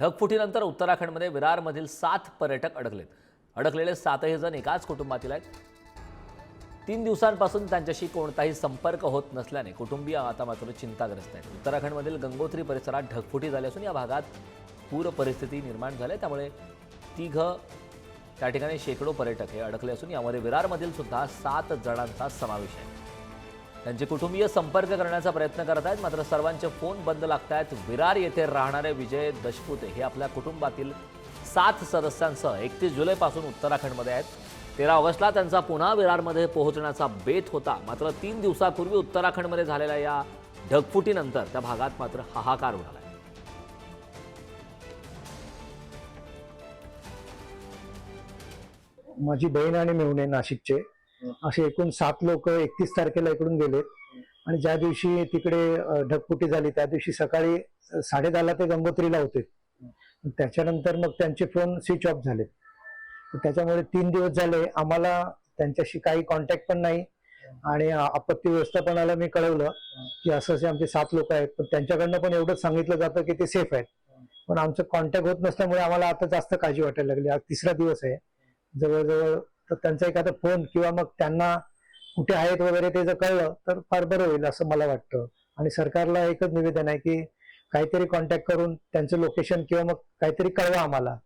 ढगफुटीनंतर उत्तराखंडमध्ये विरारमधील सात पर्यटक अडकलेत. अडकलेले सातही जण एकाच कुटुंबातील आहेत. तीन दिवसांपासून त्यांच्याशी कोणताही संपर्क होत नसल्याने कुटुंबीय आता मात्र चिंताग्रस्त आहेत. उत्तराखंडमधील गंगोत्री परिसरात ढगफुटी झाली असून या भागात पूर परिस्थिती निर्माण झाली त्यामुळे तिघ त्या ठिकाणी शेकडो पर्यटक हे अडकले असून यामध्ये विरारमधील सुद्धा सात जणांचा समावेश आहे. त्यांचे कुटुंबीय संपर्क करण्याचा प्रयत्न करत आहेत. मात्र सर्वांचे फोन बंद लागत आहेत. विरार येथे राहणारे विजय दशपुते हे आपल्या कुटुंबातील सात सदस्यांसह एकतीस जुलैपासून उत्तराखंडमध्ये आहेत. तेरा ऑगस्टला त्यांचा पुन्हा विरारमध्ये पोहोचण्याचा बेत होता. मात्र तीन दिवसापूर्वी उत्तराखंडमध्ये झालेल्या या ढगफुटीनंतर त्या भागात मात्र हाहाकार उडाला. आहे. माझी बहीण आणि मेहुणे नाशिकचे. असे एकूण सात लोक एकतीस तारखेला इकडून गेले. आणि ज्या दिवशी तिकडे ढकपुटी झाली त्या दिवशी सकाळी साडे दहाला ते गंगोत्रीला होते. त्याच्यानंतर मग त्यांचे फोन स्विच ऑफ झाले. त्याच्यामुळे तीन दिवस झाले. आम्हाला त्यांच्याशी काही कॉन्टॅक्ट पण नाही. आणि आपत्ती व्यवस्थापनाला मी कळवलं की असं असे आमचे सात लोक आहेत. पण त्यांच्याकडनं पण एवढंच सांगितलं जातं की ते सेफ आहेत. पण आमचं कॉन्टॅक्ट होत नसल्यामुळे आम्हाला आता जास्त काळजी वाटायला लागली. आज तिसरा दिवस आहे. जवळजवळ तर त्यांचा एखादा फोन किंवा मग त्यांना कुठे आहेत वगैरे ते जर कळलं तर फार बरं होईल असं मला वाटतं. आणि सरकारला एकच निवेदन आहे की काहीतरी कॉन्टॅक्ट करून त्यांचं लोकेशन किंवा मग काहीतरी कळवा आम्हाला.